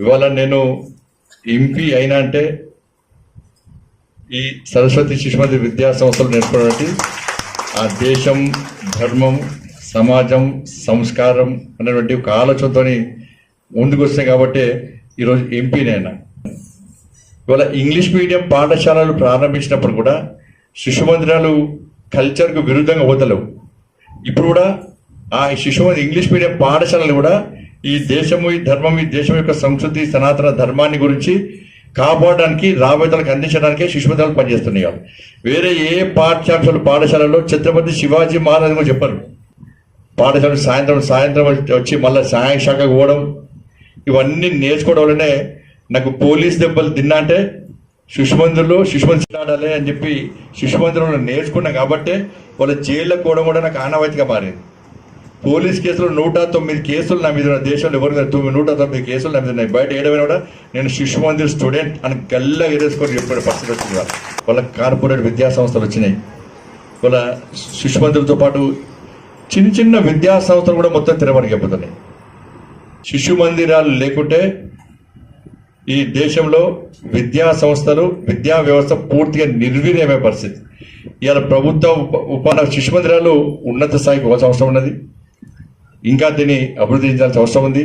ఇవాళ నేను ఎంపీ అయినా అంటే ఈ సరస్వతి శిశుమతి విద్యా సంస్థలు నేర్పడానికి ఆ దేశం ధర్మం సమాజం సంస్కారం అనేటువంటి ఒక ఆలోచనతో ముందుకు వస్తాయి కాబట్టి ఈరోజు ఎంపీ నేను. ఇవాళ ఇంగ్లీష్ మీడియం పాఠశాలలు ప్రారంభించినప్పుడు కూడా శిశు మందిరాలు కల్చర్కు విరుద్ధంగా పోతలేవు. ఇప్పుడు కూడా ఆ శిశు ఇంగ్లీష్ మీడియం పాఠశాలలు కూడా ఈ దేశము ఈ ధర్మం ఈ దేశం యొక్క సంస్కృతి సనాతన ధర్మాన్ని గురించి కాపాడడానికి రాబోయేతలకు అందించడానికే శిశు పనిచేస్తున్నాయి. వేరే ఏ పాఠ్యాంశాలు పాఠశాలలో ఛత్రపతి శివాజీ మహారాజ్ కూడా చెప్పారు. పాఠశాల సాయంత్రం సాయంత్రం వచ్చి మళ్ళీ సాయం శాఖకు పోవడం ఇవన్నీ నేర్చుకోవడం వల్లనే నాకు పోలీస్ దెబ్బలు తిన్నా అంటే శిశుమందిర్లో శిశుమంది ఆడాలి అని చెప్పి శిశుమందిరంలో నేర్చుకున్నాను కాబట్టి వాళ్ళ జైల్లో కూడా కూడా నాకు ఆనవాయితీగా మారింది. పోలీస్ కేసులు నూట తొమ్మిది కేసులు నా మీద దేశంలో ఎవరు తొమ్మిది నూట తొమ్మిది కేసులు నా మీద ఉన్నాయి. బయట ఏడమైనా కూడా నేను శిశు మందిర్ స్టూడెంట్ అని గల్లా ఎరేసుకొని చెప్పిన పరిస్థితి వచ్చింది వాళ్ళ కార్పొరేట్ విద్యా సంస్థలు వచ్చినాయి. వాళ్ళ శిశు మందిర్తో పాటు చిన్న చిన్న విద్యా సంస్థలు కూడా మొత్తం తిరమరిగిపోతున్నాయి శిశు మందిరాలు లేకుంటే ఈ దేశంలో విద్యా సంస్థలు విద్యా వ్యవస్థ పూర్తిగా నిర్వీర్యమే పరిస్థితి. ఇవాళ ప్రభుత్వ ఉప- ఉప శిశు మందిరాలు ఉన్నత స్థాయికి ఒక అవసరం ఉన్నది. ఇంకా దీన్ని అభివృద్ధి చేయాల్సిన అవసరం ఉంది.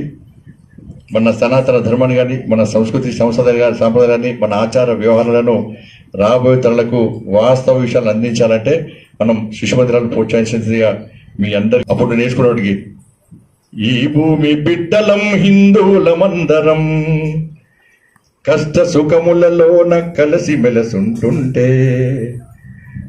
మన సనాతన ధర్మాన్ని కానీ మన సంస్కృతి సంస్కృతి కానీ సాంప్రదాయాన్ని మన ఆచార వ్యవహారాలను రాబోయే తరలకు వాస్తవ విషయాలు అందించాలంటే మనం శిశు మందిరాలను ప్రోత్సహించినదిగా మీ అందరి అప్పుడు నేర్చుకున్నవాడికి ఈ భూమి బిడ్డలం హిందువులమందరం కష్ట సుఖములలోన కలిసి మెలసుంటుంటే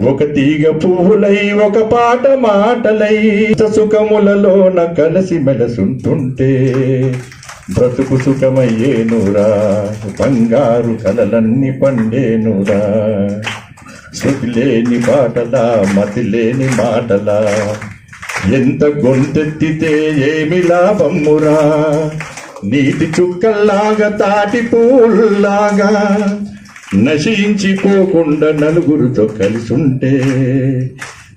ఒక తీగ పువ్వులై ఒక పాట మాటలై సుఖములలోన కలిసి మెలసుంటుంటే బ్రతుకు సుఖమయ్యేనురా బంగారు కలలన్నీ పండేనురా. శృతి లేని పాటలా మతి లేని మాటలా ఎంత గొంతెత్తితే ఏమి లాభమ్మురా నీటి చుక్కల్లాగా తాటి పూల్లాగా నశించిపోకుండా నలుగురితో కలిసుంటే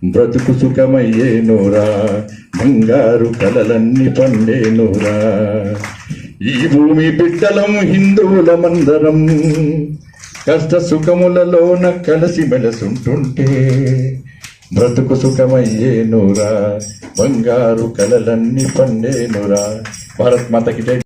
బ్రతుకు సుఖమయ్యే నూరా బంగారు కలలన్నీ పండే నూరా. ఈ భూమి బిడ్డలం హిందువులమందరం కష్ట సుఖములలోన కలిసి మెలసుంటుంటే బ్రతుకు సుఖమయ్యే నూరా బంగారు కలలన్నీ పండేనురా భారత్ మాతకి